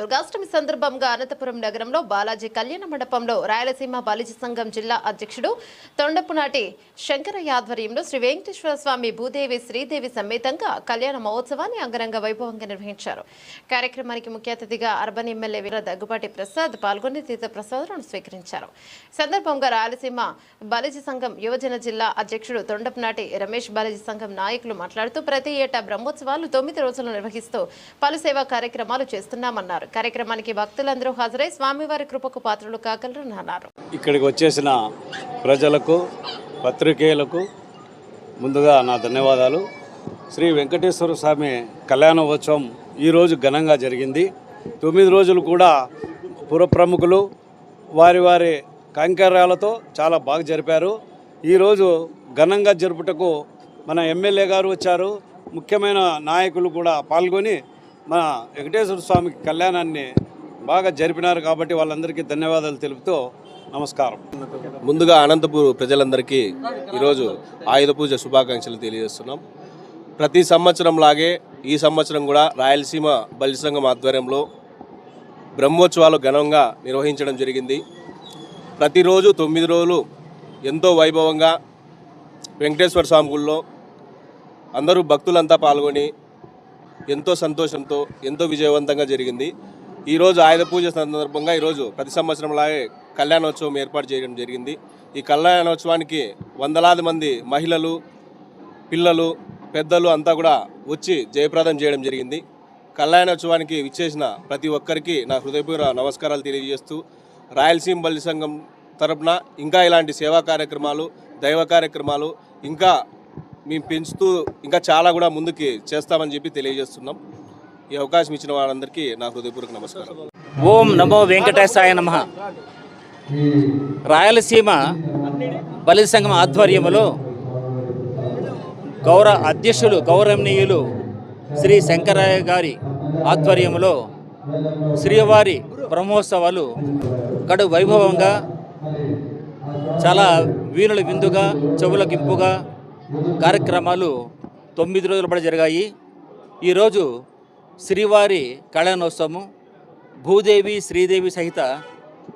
దుర్గాష్టమి సందర్భంగా అనంతపురం నగరంలో బాలాజీ కళ్యాణ మండపంలో రాయలసీమ బాలిజీ సంఘం జిల్లా అధ్యక్షుడు తొండపునాటి శంకరయ్య ఆధ్వర్యంలో శ్రీ వెంకటేశ్వర స్వామి భూదేవి శ్రీదేవి సమేతంగా కళ్యాణ మహోత్సవాన్ని అంగరంగ వైభవంగా నిర్వహించారు. కార్యక్రమానికి ముఖ్య అతిథిగా అర్బన్ ఎమ్మెల్యే వీర దగ్గుబాటి ప్రసాద్ పాల్గొని తీర్థ ప్రసాదాలను స్వీకరించారు. సందర్భంగా రాయలసీమ బాలిజీ సంఘం యువజన జిల్లా అధ్యక్షుడు తొండపునాటి రమేష్ బాలిజీ సంఘం నాయకులు మాట్లాడుతూ ప్రతి ఏటా బ్రహ్మోత్సవాలు తొమ్మిది రోజులు నిర్వహిస్తూ పలు సేవా కార్యక్రమాలు చేస్తున్నామన్నారు. కార్యక్రమానికి భక్తులందరూ హాజరై స్వామివారి కృపకు పాత్రలు కాగలరని అన్నారు ఇక్కడికి వచ్చేసిన ప్రజలకు పత్రికేయులకు ముందుగా నా ధన్యవాదాలు. శ్రీ వెంకటేశ్వర స్వామి కళ్యాణోత్సవం ఈరోజు ఘనంగా జరిగింది. తొమ్మిది రోజులు కూడా పురప్రముఖులు వారి వారి కైంకర్యాలతో చాలా బాగా జరిపారు. ఈరోజు ఘనంగా జరుపుటకు మన ఎమ్మెల్యే గారు వచ్చారు. ముఖ్యమైన నాయకులు కూడా పాల్గొని మన వెంకటేశ్వర స్వామి కళ్యాణాన్ని బాగా జరిపినారు కాబట్టి వాళ్ళందరికీ ధన్యవాదాలు తెలుపుతూ నమస్కారం. ముందుగా అనంతపూర్ ప్రజలందరికీ ఈరోజు ఆయుధ పూజ శుభాకాంక్షలు తెలియజేస్తున్నాం. ప్రతి సంవత్సరం లాగే ఈ సంవత్సరం కూడా రాయలసీమ బలి సంఘం ఆధ్వర్యంలో బ్రహ్మోత్సవాలు ఘనంగా నిర్వహించడం జరిగింది. ప్రతిరోజు తొమ్మిది రోజులు ఎంతో వైభవంగా వెంకటేశ్వర స్వామి గుళ్ళో అందరూ భక్తులంతా పాల్గొని ఎంతో సంతోషంతో ఎంతో విజయవంతంగా జరిగింది. ఈరోజు ఆయుధ పూజ సందర్భంగా ఈరోజు ప్రతి సంవత్సరంలాగే కళ్యాణోత్సవం ఏర్పాటు చేయడం జరిగింది. ఈ కళ్యాణోత్సవానికి వందలాది మంది మహిళలు పిల్లలు పెద్దలు అంతా కూడా వచ్చి జయప్రదం చేయడం జరిగింది. కళ్యాణోత్సవానికి విచ్చేసిన ప్రతి ఒక్కరికి నా హృదయపూర్వ నమస్కారాలు తెలియజేస్తూ రాయలసీమ బలి సంఘం తరపున ఇంకా ఇలాంటి సేవా కార్యక్రమాలు దైవ కార్యక్రమాలు ఇంకా మేము పెంచుతూ ఇంకా చాలా కూడా ముందుకి చేస్తామని చెప్పి తెలియజేస్తున్నాం. ఈ అవకాశం ఇచ్చిన వారందరికీ నా హృదయపూర్వక నమస్కారం. ఓం నమో వెంకటేశాయ నమ. రాయలసీమ బలి సంఘం ఆధ్వర్యములో గౌరవ అధ్యక్షులు గౌరవనీయులు శ్రీ శంకరయ్య గారి ఆధ్వర్యంలో శ్రీవారి బ్రహ్మోత్సవాలు కడు వైభవంగా చాలా వీణుల విందుగా చెవుల గింపుగా కార్యక్రమాలు తొమ్మిది రోజుల పాటు జరిగాయి. ఈరోజు శ్రీవారి కళ్యాణోత్సవము భూదేవి శ్రీదేవి సహిత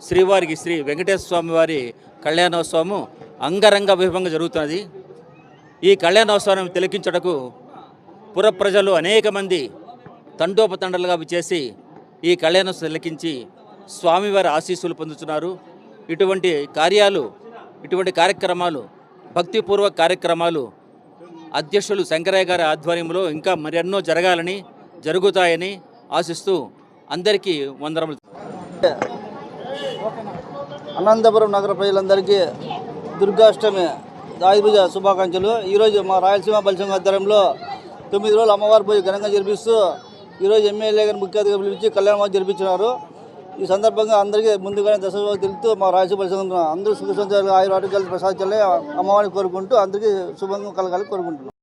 శ్రీవారికి శ్రీ వెంకటేశ్వర స్వామి వారి కళ్యాణోత్సవము అంగరంగ వైభవంగా జరుగుతున్నది. ఈ కళ్యాణోత్సవాన్ని తిలకించుటకు పుర ప్రజలు అనేక మంది తండోపతండలుగా చేసి ఈ కళ్యాణోత్సవం తిలకించి స్వామివారి ఆశీస్సులు పొందుతున్నారు. ఇటువంటి కార్యాలు ఇటువంటి కార్యక్రమాలు భక్తిపూర్వక కార్యక్రమాలు అధ్యక్షులు శంకరయ్య గారి ఆధ్వర్యంలో ఇంకా మరెన్నో జరగాలని జరుగుతాయని ఆశిస్తూ అందరికీ వందరములు అనంతపురం నగర ప్రజలందరికీ దుర్గాష్టమి దాయిభుజ శుభాకాంక్షలు. ఈరోజు మా రాయలసీమ బలిసంగ ఆధ్వర్యంలో తొమ్మిది రోజులు అమ్మవారి పూజ ఘనంగా జరిపిస్తూ ఈరోజు ఎమ్మెల్యే గారిని ముఖ్య అతిథిగా పిలిపించి కళ్యాణ జరిపించినారు. ఈ సందర్భంగా అందరికీ ముందుగానే దశ తెలుపుతూ మా రాయలసీమ బలిసంగం అందరూ సుఖ సంచారాలు ఆయుర ఆరోగ్యాలు ప్రసాదించాలని అమ్మవారిని కోరుకుంటూ అందరికీ శుభంగా కలగాలని కోరుకుంటున్నాం.